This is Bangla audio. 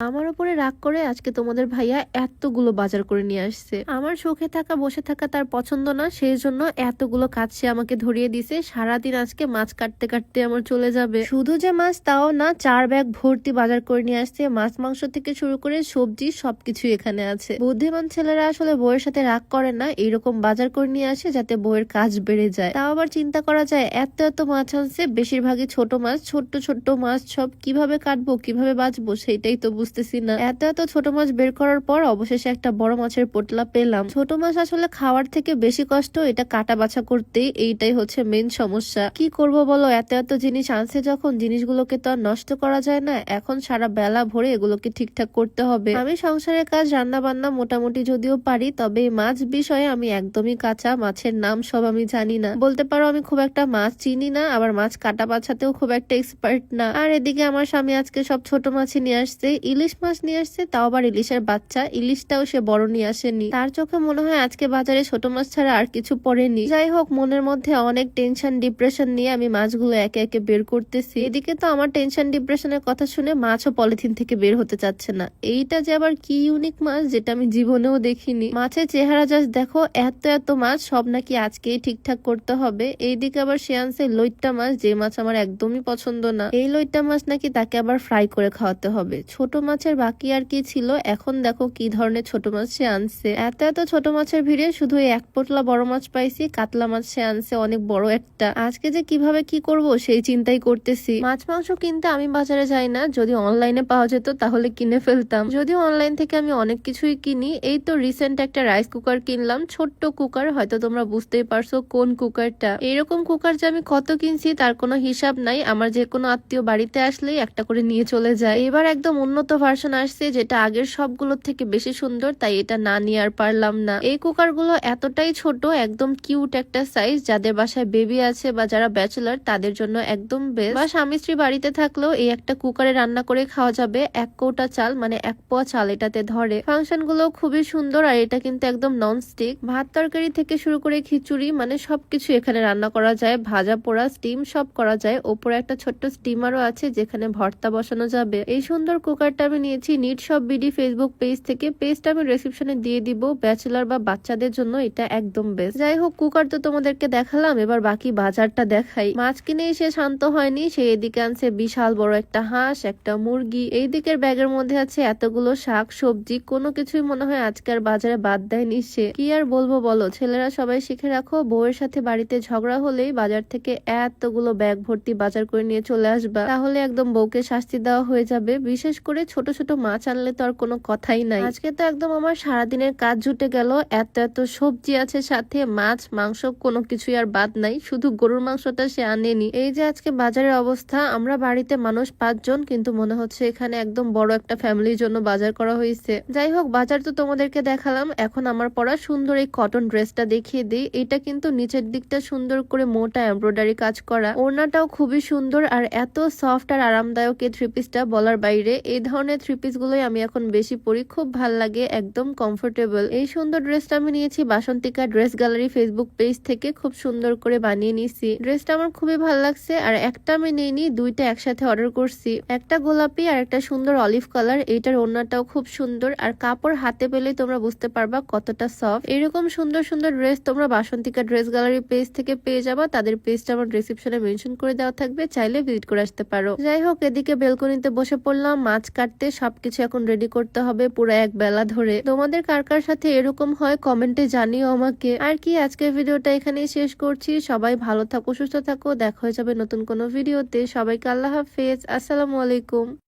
আমার উপরে রাগ করে আজকে তোমাদের ভাইয়া এতগুলো বাজার করে নিয়ে আসছে। আমার শোকে থাকা, বসে থাকা তার পছন্দ না সেই জন্য এতগুলো কাজ সে আমাকে ধরিয়ে দিছে। সারাদিন আজকে মাছ কাটতে কাটতে আমার চলে যাবে। শুধু যে মাছ তাও না, চার ব্যাগ ভর্তি বাজার করে নিয়ে আসছে। মাছ, মাংস থেকে শুরু করে সবজি, সবকিছু এখানে আছে। বুদ্ধিমান ছেলেরা আসলে বউয়ের সাথে রাগ করে না এরকম বাজার করে নিয়ে আসে যাতে বউয়ের কাজ বেড়ে যায়। তাও আবার চিন্তা করা যায়, এত এত মাছ আনছে, বেশিরভাগই ছোট মাছ, ছোট্ট ছোট্ট মাছ সব কীভাবে কাটবো, কীভাবে বাঁচবো সেটাই তো বুঝতেছি না। এত এত ছোট মাছ বের করার পর অবশেষে একটা বড় মাছের পোটলা পেলাম। ছোট মাছ আসলে খাওয়ার থেকে বেশি কষ্ট, এটা কাটা বাছা করতেই এইটাই হচ্ছে মেন সমস্যা। কি করব বলো, এত এত জিনিস আনছে যখন, জিনিসগুলোকে তো আর নষ্ট করা যায় না। এখন সারা বেলা ভরে এগুলোকে ঠিকঠাক করতে হবে। আমি সংসারের কাজ রান্না বান্না মোটামুটি যদিও পারি, তবে মাছ বিষয়ে আমি একদমই কাঁচা, মাছের নাম সব আমি জানি না। বলতে পারো আমি খুব একটা মাছ চিনি না, আবার মাছ কাটা বাছাতেও খুব একটা এক্সপার্ট না। আর এদিকে আমার স্বামী আজকে সব ছোট মাছই নিয়ে আসছে। ইলিশ মাছ নিয়ে আসছে, তাও আবার ইলিশের বাচ্চা। ইলিশটাও সে বড় নিয়ে আসেনি। তার চোখে মনে হয় আজকে বাজারে ছোট মাছ ছাড়া আর কিছু পড়েনি। যাই হোক, মনের মধ্যে অনেক টেনশন ডিপ্রেশন নিয়ে আমি মাছগুলো একে একে বের করতেছি। এদিকে তো আমার টেনশন ডিপ্রেশনের কথা শুনে মাছও পলিথিন থেকে বের হতে চাচ্ছে না। এইটা যে আবার কি ইউনিক মাছ, যেটা আমি জীবনেও দেখিনি। মাছের চেহারা জাস্ট দেখো, এত এত মাছ, সব নাকি আজকেই ঠিকঠাক করতে হবে। এইদিকে আবার সে আনছে লইট্টা মাছ, যে মাছ আমার একদমই পছন্দ না। এই লইট্টা মাছ নাকি তাকে আবার ফ্রাই করে খাওয়াতে হবে। ছোট মাছের বাকি আর কি ছিল? এখন দেখো কি ধরনের ছোট মাছ সে আনছে। এত এত ছোট মাছের ভিড়ে শুধু এক পোটলা বড় মাছ পাইছি, কাতলা মাছ সে আনছে অনেক বড় একটা। আজকে যে কীভাবে কি করব সেই চিন্তাই করতেছি। মাছ, মাংস কিনতে আমি বাজারে যাই না, যদি অনলাইনে পাওয়া যেত তাহলে কিনে ফেলতাম। যদিও অনলাইন থেকে আমি অনেক কিছুই কিনি, এই তো রিসেন্ট একটা রাইস কুকার কিনলাম। ছোট্ট কুকার হয়তো তোমরা বুঝতেই পারছ কোন কুকারটা এরকম কুকার যে আমি কত কিনছি তার কোনো হিসাব নাই, আমার যে কোনো আত্মীয় বাড়িতে আসলেই একটা করে নিয়ে চলে যায়। এবার একদম উন্নত ভার্সন আসছে যেটা আগের সবগুলোর থেকে বেশি সুন্দর, তাই এটা না নিয়ে আর পারলাম না। এই কুকারগুলো এতটাই ছোট, একদম কিউট একটা সাইজ যাদের বাসায় বেবি আছে বা যারা ব্যাচেলার তাদের জন্য একদম বেস্ট বা স্বামী স্ত্রী বাড়িতে থাকলেও এই একটা কুকারে রান্না করে খাওয়া যাবে, এক কৌটা চাল মানে এক পোয়া চাল এটাতে ধরে। ফাংশনগুলো খুবই সুন্দর আর এটা কিন্তু একদম নন স্টিক ভাত তরকারি থেকে শুরু করে খিচুড়ি মানে সবকিছু এখানে রান্না করা যায়। ভাজা পোড়া স্টিম সব করা যায়। ওপরে একটা ছোট্ট স্টিমারও আছে, যেখানে ভর্তা বসানো যাবে। এই সুন্দর কুকারটা আমি নিয়েছি নিট সব বিডি ফেসবুক পেজ থেকে পেজটা আমি রেসিপশনে দিয়ে দিব। ব্যাচেলার বা বাচ্চাদের জন্য এটা একদম বেস্ট যাই হোক কুকার তো তোমাদেরকে দেখালাম, এবার বাকি বাজারটা দেখাই। মাছ কিনে এসে শান্ত হয়নি, সে এদিকে আনছে বিশাল বড় একটা হাঁস, একটা মুরগি। এই দিকের ব্যাগের মধ্যে আছে এতগুলো শাক, সবজি, কোনো কিছুই মনে হয় আজকের বাজারে বাদ দেয়নি সে। কি আর বলব বলো, ছেলেরা সবাই শিখে রাখো, বউয়ের সাথে বাড়িতে ঝগড়া হলেই বাজার থেকে এতগুলো ব্যাগ ভর্তি বাজার করে নিয়ে চলে আসবা। তাহলে একদম বউকে শাস্তি দেওয়া হয়ে যাবে। বিশেষ করে ছোট ছোট মাছ আনলে তো আর কোনো কথাই নাই। আজকে তো একদম আমার সারাদিনের কাজ জুটে গেল। এত এত সবজি আছে সাথে, মাছ, মাংস, কোনো কিছুই আর বাদ নাই। শুধু গরুর মাংসটা সে আনেনি। এই যে আজকে বাজারের অবস্থা, আমরা বাড়িতে মানুষ পাঁচজন, কিন্তু মনে হচ্ছে এখানে একদম বড় একটা ফ্যামিলির জন্য বাজার করা হয়েছে। যাই হোক, বাজার তো তোমাদেরকে দেখালাম। এখন আমার পরা সুন্দর এই কটন ড্রেসটা দেখিয়ে দিই। এটা কিন্তু নিচের দিকটা সুন্দর করে মোটা এমব্রয়ডারি কাজ করা। ওড়নাটাও খুবই সুন্দর আর এত সফট আর আরামদায়ক এই থ্রি পিসটা বলার বাইরে। এই ধরনের থ্রি পিস গুলোই আমি এখন বেশি পরি। খুব ভালো লাগে, একদম কমফোর্টেবল এই সুন্দর ড্রেসটা আমি নিয়েছি Basantika dress gallery Facebook page থেকে। খুব সুন্দর করে বানিয়ে নিয়েছি। ড্রেসটা আমার খুবই ভালো লাগছে, আর একটা আমি নিইনি, দুইটা একসাথে অর্ডার করছি। একটা গোলাপি আর একটা সুন্দর অলিভ কালার এইটার ওড়নাটাও খুব সুন্দর। আর কাপড় হাতে পেলে তোমরা বুঝতে পারবা কতটা সফট এরকম সুন্দর সুন্দর ড্রেস তোমরা বাসন্তিকা ড্রেস গ্যালারি পেজ থেকে পেয়ে যাবা। তাদের পেজটা আমার ডিসক্রিপশনে মেনশন করে দেওয়া থাকবে, চাইলে ভিজিট করে আসতে পারো। যাই হোক, এদিকে বেলকনিতে বসে পড়লাম। মাছ কাটতে সবকিছু এখন রেডি করতে হবে পুরো এক বেলা ধরে। তোমাদের কার কার সাথে এরকম হয় কমেন্টে জানিও আমাকে। আর কি, আজকের ভিডিওটা এখানেই শেষ করছি। সবাই ভালো থাকো, সুস্থ থাকো। দেখা হয়ে যাবে নতুন কোনো ভিডিওতে। সবাইকে আল্লাহ হাফেজ। আসসালামু আলাইকুম।